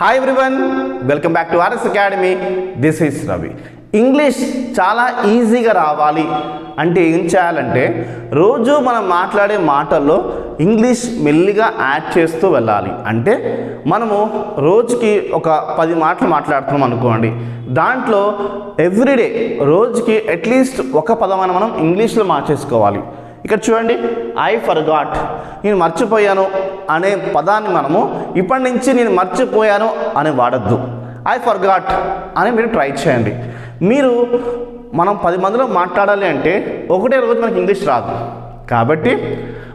Hi everyone welcome back to RS academy this is Ravi English చాలా ఈజీగా రావాలి అంటే ఏం చేయాలంటే రోజు మనం మాట్లాడే మాటల్లో ఇంగ్లీష్ మెల్లిగా యాడ్ చేస్తూ వెళ్ళాలి. అంటే మనము రోజుకి ఒక పది మాటలు మాట్లాడుతున్నాం అనుకోండి. దాంట్లో ఎవ్రీడే రోజుకి అట్లీస్ట్ ఒక పదమైన మనం ఇంగ్లీష్లో మార్చేసుకోవాలి. ఇక్కడ చూడండి ఐ ఫర్ గాట్ నేను మర్చిపోయాను. అనే పదాన్ని మనము ఇప్పటి నుంచి నేను మర్చిపోయాను అని వాడద్దు. ఐ ఫర్ గాట్ అని మీరు ట్రై చేయండి. మీరు మనం పది మందిలో మాట్లాడాలి అంటే ఒకటే రోజు మనకి ఇంగ్లీష్ రాదు. కాబట్టి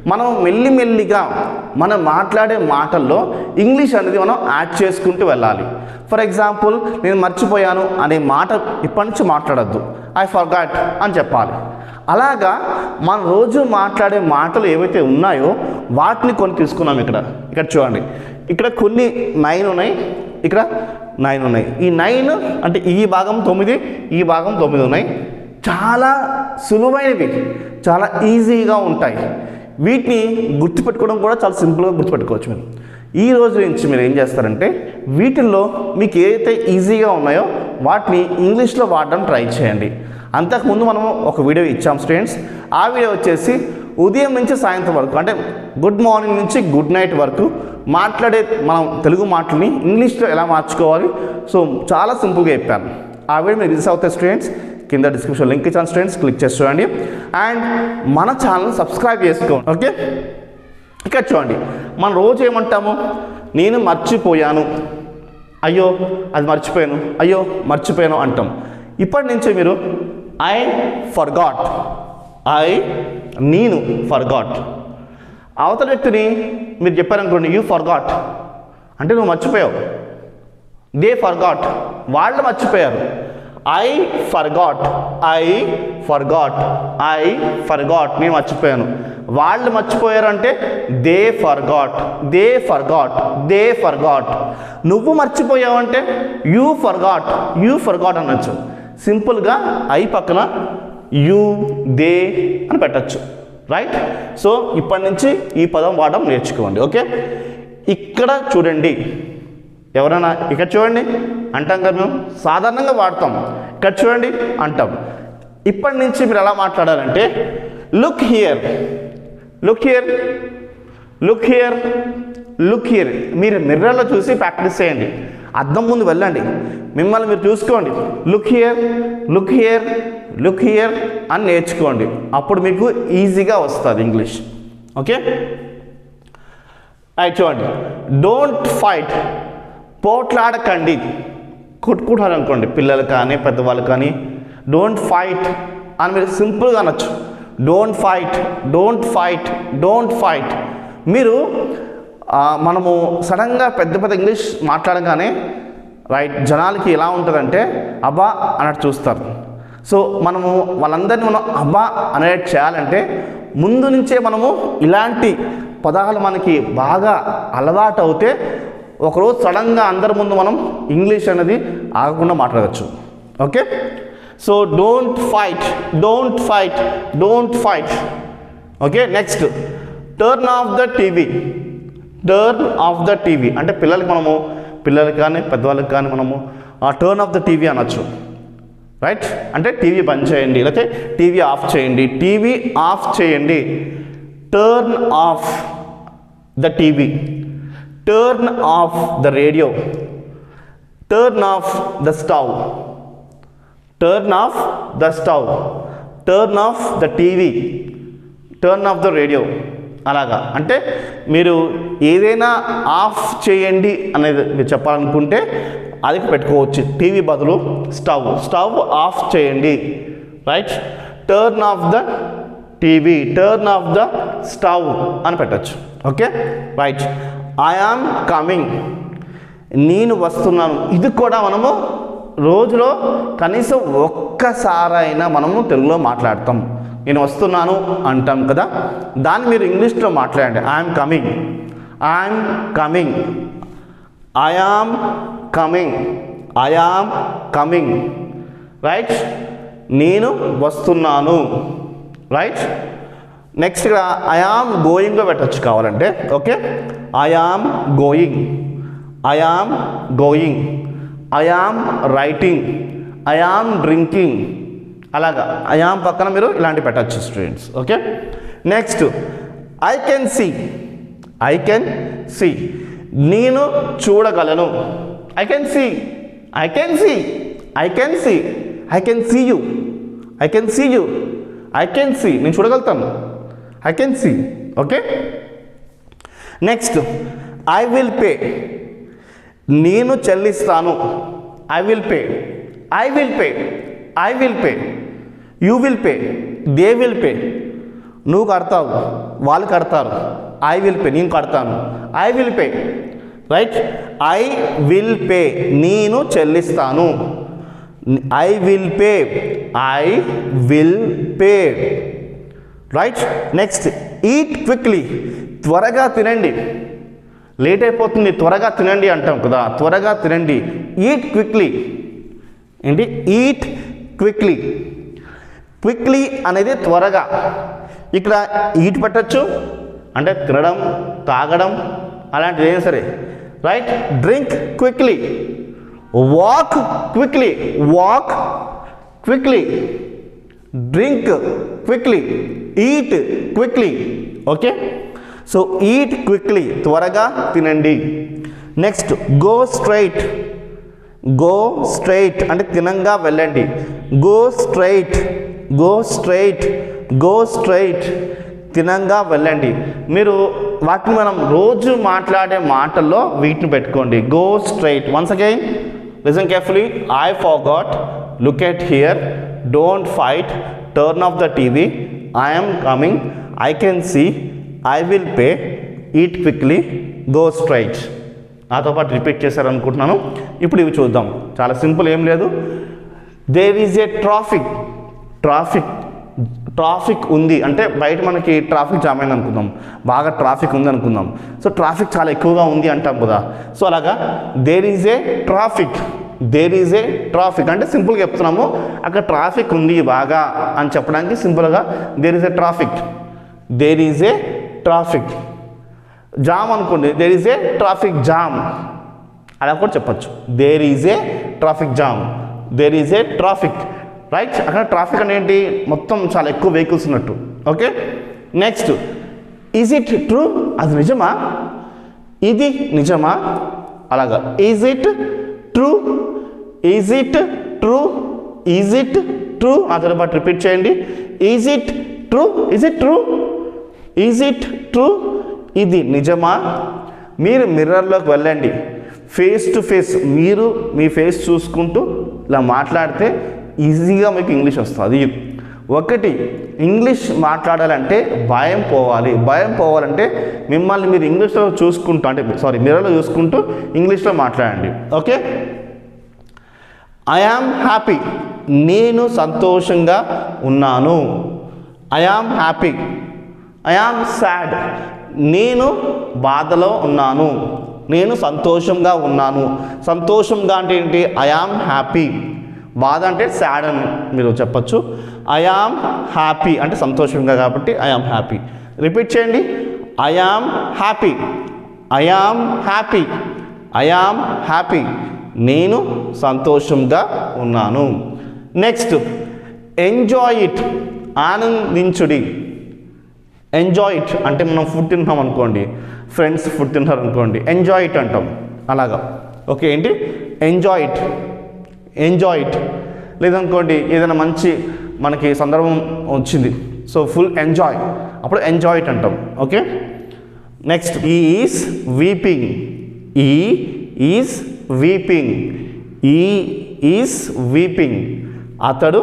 మనం మెల్లిమెల్లిగా మనం మాట్లాడే మాటల్లో ఇంగ్లీష్ అనేది మనం యాడ్ చేసుకుంటూ వెళ్ళాలి. ఫర్ ఎగ్జాంపుల్ నేను మర్చిపోయాను అనే మాట ఇప్పటి నుంచి మాట్లాడద్దు. ఐ ఫర్ గాట్ అని చెప్పాలి. అలాగా మనం రోజు మాట్లాడే మాటలు ఏవైతే ఉన్నాయో వాటిని కొన్ని తీసుకున్నాం ఇక్కడ. ఇక్కడ చూడండి. ఇక్కడ కొన్ని నైన్ ఉన్నాయి. ఇక్కడ నైన్ ఉన్నాయి. ఈ నైన్ అంటే ఈ భాగం తొమ్మిది ఈ భాగం తొమ్మిది ఉన్నాయి. చాలా సులువైనవి. చాలా ఈజీగా ఉంటాయి. వీటిని గుర్తుపెట్టుకోవడం కూడా చాలా సింపుల్గా గుర్తుపెట్టుకోవచ్చు మీరు. ఈ రోజు నుంచి మీరు ఏం చేస్తారంటే వీటిల్లో మీకు ఏదైతే ఈజీగా ఉన్నాయో వాటిని ఇంగ్లీష్లో వాడడం ట్రై చేయండి. అంతకుముందు మనం ఒక వీడియో ఇచ్చాం స్టూడెంట్స్ ఆ వీడియో వచ్చేసి ఉదయం నుంచి సాయంత్రం వరకు అంటే గుడ్ మార్నింగ్ నుంచి గుడ్ నైట్ వరకు మాట్లాడే మనం తెలుగు మాటల్ని ఇంగ్లీష్లో ఎలా మార్చుకోవాలి. సో చాలా సింపుల్గా చెప్పాను. ఆ వీడియో మీరు రిలీజ్ అవుతాయి స్టూడెంట్స్ కింద డిస్క్రిప్షన్ లింక్ ఇచ్చాను స్టూడెంట్స్ క్లిక్ చేసి చూడండి. అండ్ మన ఛానల్ సబ్స్క్రైబ్ చేసుకోండి ఓకే ఇక్కడ చూడండి. మనం రోజు ఏమంటాము? నేను మర్చిపోయాను. అయ్యో అది మర్చిపోయాను. అయ్యో మర్చిపోయాను అంటాం. ఇప్పటి నుంచే మీరు ఐ ఫర్గాట్ ఐ నేను ఫర్గాట్ అవతల వ్యక్తిని మీరు చెప్పారనుకోండి యూ ఫర్గాట్ అంటే నువ్వు మర్చిపోయావు. దే ఫర్గాట్ వాళ్ళు మర్చిపోయారు. I forgot I forgot I forgot నేను మర్చిపోయాను. వాళ్ళు మర్చిపోయారు అంటే they forgot they forgot they forgot నువ్వు మర్చిపోయావు అంటే యూ ఫర్గాట్ యూ ఫర్గాట్ అనొచ్చు. సింపుల్గా ఐ పక్కన యూ దే అని పెట్టచ్చు. రైట్ సో ఇప్పటి నుంచి ఈ పదం వాడడం నేర్చుకోండి ఓకే ఇక్కడ చూడండి. ఎవరైనా ఇక్కడ చూడండి అంటాం కదా మేము? సాధారణంగా వాడతాం. ఇక్కడ చూడండి అంటాం. ఇప్పటి నుంచి మీరు ఎలా మాట్లాడాలంటే look here look here look here look here మీరు మిర్రర్లో చూసి ప్రాక్టీస్ చేయండి. అద్దం ముందు వెళ్ళండి. మిమ్మల్ని మీరు చూసుకోండి. Look here look here look here అని నేర్చుకోండి. అప్పుడు మీకు ఈజీగా వస్తుంది ఇంగ్లీష్. ఓకే అయి చూడండి. డోంట్ ఫైట్ పోట్లాడకండి. కొట్టుకుంటారు అనుకోండి పిల్లలు కానీ పెద్దవాళ్ళు కానీ డోంట్ ఫైట్ అని మీరు సింపుల్గా అనొచ్చు. Don't fight don't fight don't fight మీరు మనము సడన్గా పెద్ద పెద్ద ఇంగ్లీష్ మాట్లాడగానే రైట్ జనాలకి ఎలా ఉంటుందంటే అబ్బా అన్నట్టు చూస్తారు. సో మనము వాళ్ళందరినీ మనం అబ్బా అనేది చేయాలంటే ముందు నుంచే మనము ఇలాంటి పదాలు మనకి బాగా అలవాటు అవుతే ఒకరోజు సడన్గా అందరి ముందు మనం ఇంగ్లీష్ అనేది ఆగకుండా మాట్లాడవచ్చు okay? So don't fight don't fight don't fight. Okay? Next turn off the TV. Turn off the TV అంటే పిల్లలకి మనము పిల్లలకి కానీ పెద్దవాళ్ళకి కానీ మనము ఆ టర్న్ ఆఫ్ ద టీవీ అనొచ్చు. రైట్ అంటే టీవీ బంద్ చేయండి. లేకపోతే టీవీ ఆఫ్ చేయండి. టీవీ ఆఫ్ చేయండి. Turn off the TV turn off the radio turn off the stove turn off the stove turn off the TV turn off the radio అలాగా. అంటే మీరు ఏదైనా ఆఫ్ చేయండి అనేది మీరు చెప్పాలనుకుంటే అది పెట్టుకోవచ్చు. టీవీ బదులు స్టవ్. స్టవ్ ఆఫ్ చేయండి. Right? Turn off the TV. Turn off the stove అని పెట్టచ్చు. Okay? Right. I am coming. నేను వస్తున్నాను. ఇది కూడా మనము రోజులో కనీసం ఒక్కసారైనా మనము తెలుగులో మాట్లాడతాం. నేను వస్తున్నాను అంటాం కదా? దాన్ని మీరు ఇంగ్లీష్లో మాట్లాడండి. I'm coming I'm coming I coming I coming right నేను వస్తున్నాను. రైట్ నెక్స్ట్ ఇక్కడ ఐ గోయింగ్లో పెట్టచ్చు కావాలంటే. Okay I going I going I writing I drinking అలాగా. అయాం పక్కన మీరు ఇలాంటి పెట్టచ్చు students okay next I can see I can see నేను చూడగలను. I can see I can see I can see I can see you I can see you I can see నేను చూడగలుగుతాను. I can see okay next I will pay నేను చెల్లిస్తాను. I will pay I will pay I will pay you will pay they will pay నువ్వు కడతావు. వాళ్ళు కడతారు. I will pay నేను కడతాను. I will pay right I will pay నేను చెల్లిస్తాను. I will pay I will pay right next eat quickly త్వరగా తినండి. లేట్ అయిపోతుంది. త్వరగా తినండి అంటాం కదా. త్వరగా తినండి. ఈట్ క్విక్లీ ఏంటి? ఈట్ క్విక్లీ క్విక్లీ అనేది త్వరగా. ఇక్కడ ఈట్ పెట్టచ్చు అంటే తినడం తాగడం అలాంటిది ఏం సరే. Right drink quickly walk quickly walk quickly drink quickly eat quickly okay so eat quickly త్వరగా తినండి. Next go straight go straight అంటే తినంగా వెళ్ళండి. Go straight go straight go straight తినంగా వెళ్ళండి. మీరు వాటిని మనం రోజు మాట్లాడే మాటల్లో వీటిని పెట్టుకోండి. Go straight once again listen carefully I forgot look at here don't fight turn off the TV I'm coming I can see I will pay eat quickly go straight నాతో పాటు రిపీట్ చేశారనుకుంటున్నాను. ఇప్పుడు ఇవి చూద్దాం. చాలా సింపుల్ ఏం లేదు. There is a traffic traffic traffic ఉంది. అంటే బయట మనకి ట్రాఫిక్ జామ్ అయింది అనుకుందాం. బాగా ట్రాఫిక్ ఉంది అనుకుందాం. సో ట్రాఫిక్ చాలా ఎక్కువగా ఉంది అంటాం కదా. సో అలాగా there is a traffic there is a traffic అంటే సింపుల్గా చెప్తున్నాము అక్కడ ట్రాఫిక్ ఉంది బాగా అని చెప్పడానికి సింపుల్గా there is a traffic there is a traffic jam అనుకోండి there is a traffic jam. అలా కూడా చెప్పచ్చు. There is a traffic jam there is a traffic right అక్కడ ట్రాఫిక్ అంటే ఏంటి మొత్తం చాలా ఎక్కువ వెహికల్స్ ఉన్నట్టు. Okay next is it true అది నిజమా? ఇది నిజమా? అలాగా. Is it true is it true is it true నాతో పాటు రిపీట్ చేయండి. Is it true is it true is it true ఇది నిజమా? మీరు మిర్రర్లోకి వెళ్ళండి. ఫేస్ టు ఫేస్ మీరు మీ ఫేస్ చూసుకుంటూ ఇలా మాట్లాడితే ఈజీగా మీకు ఇంగ్లీష్ వస్తుంది. ఒకటి ఇంగ్లీష్ మాట్లాడాలంటే భయం పోవాలి. భయం పోవాలంటే మిమ్మల్ని మీరు ఇంగ్లీష్లో చూసుకుంటూ అంటే సారీ మిర్రర్లో చూసుకుంటూ ఇంగ్లీష్లో మాట్లాడండి. ఓకే? ఐ యామ్ హ్యాపీ నేను సంతోషంగా ఉన్నాను. I am happy I am sad నేను బాధలో ఉన్నాను. నేను సంతోషంగా ఉన్నాను. సంతోషంగా అంటే ఏంటి? ఐ యామ్ హ్యాపీ బాధ అంటే సాడ్ అని మీరు చెప్పచ్చు. ఐ హ్యాపీ అంటే సంతోషంగా కాబట్టి ఐ హ్యాపీ రిపీట్ చేయండి. I happy I happy I happy నేను సంతోషంగా ఉన్నాను. నెక్స్ట్ ఎంజాయ్ ఇట్ ఆనందించుడి. ఎంజాయ్ ఇట్ అంటే మనం ఫుడ్ తింటున్నాం అనుకోండి. ఫ్రెండ్స్ ఫుడ్ తింటారు అనుకోండి ఎంజాయ్ ఇట్ అంటాం. అలాగా. ఓకే ఏంటి? ఎంజాయ్ ఇట్ ఎంజాయ్ ఇట్ లేదనుకోండి ఏదైనా మంచి మనకి సందర్భం వచ్చింది. సో ఫుల్ ఎంజాయ్ అప్పుడు ఎంజాయ్ ఇట్ అంటాం okay next he weeping he is weeping he is weeping అతడు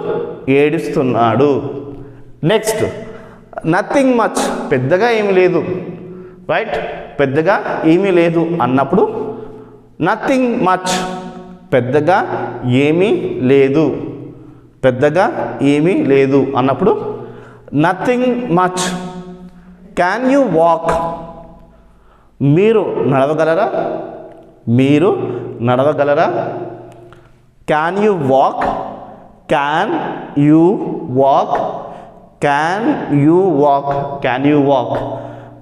ఏడుస్తున్నాడు. నెక్స్ట్ నథింగ్ మచ్ పెద్దగా ఏమీ లేదు. రైట్ పెద్దగా ఏమీ లేదు అన్నప్పుడు నథింగ్ మచ్ పెద్దగా ఏమీ లేదు. పెద్దగా ఏమీ లేదు అన్నప్పుడు nothing much can you walk మీరు నడవగలరా? మీరు నడవగలరా? Can you walk can you walk can you walk can you walk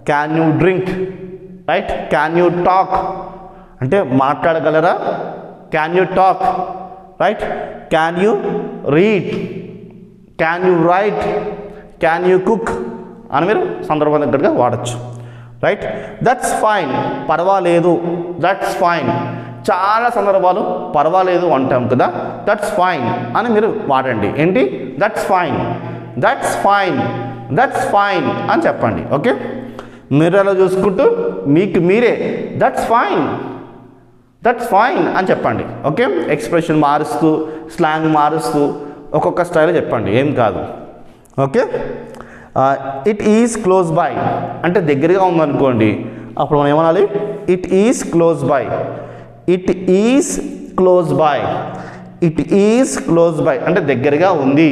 can you drink right can you talk అంటే మాట్లాడగలరా? Can you talk right can you read can you write can you cook అని మీరు సందర్భం దగ్గరగా వాడచ్చు. Right that's fine పర్వాలేదు. That's fine చాలా సందర్భాలు పర్వాలేదు అంటాం కదా. దట్స్ ఫైన్ అని మీరు వాడండి. ఏంటి? That's fine that's fine that's fine అని చెప్పండి. ఓకే మీరు చూసుకుంటూ మీకు మీరే. దట్స్ ఫైన్ దట్స్ ఫైన్ అని చెప్పండి. ఓకే ఎక్స్ప్రెషన్ మారుస్తూ స్లాంగ్ మారుస్తూ ఒక్కొక్క స్టైల్ చెప్పండి. ఏం కాదు. Okay it is close by అంటే దగ్గరగా ఉందనుకోండి అప్పుడు మనం ఏమనాలి? It is close by it is close by it is close by అంటే దగ్గరగా ఉంది.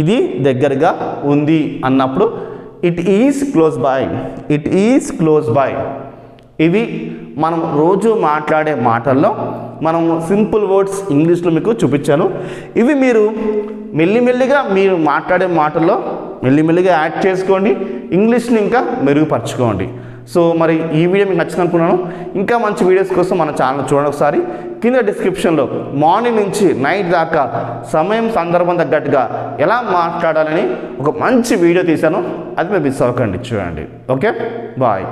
ఇది దగ్గరగా ఉంది అన్నప్పుడు it is close by it is close by ఇవి మనం రోజు మాట్లాడే మాటల్లో మనం సింపుల్ వర్డ్స్ ఇంగ్లీష్లో మీకు చూపించాను. ఇవి మీరు మెల్లిమెల్లిగా మీరు మాట్లాడే మాటల్లో మెల్లిమెల్లిగా యాడ్ చేసుకోండి. ఇంగ్లీష్ని ఇంకా మెరుగుపరచుకోండి. సో మరి ఈ వీడియో మీకు నచ్చింది అనుకున్నాను ఇంకా మంచి వీడియోస్ కోసం మన ఛానల్ చూడండి ఒకసారి. కింద డిస్క్రిప్షన్లో మార్నింగ్ నుంచి నైట్ దాకా సమయం సందర్భం తగ్గట్టుగా ఎలా మాట్లాడాలని ఒక మంచి వీడియో తీశాను. అది మీరు మిస్ అవ్వకండి చూడండి ఓకే? బాయ్.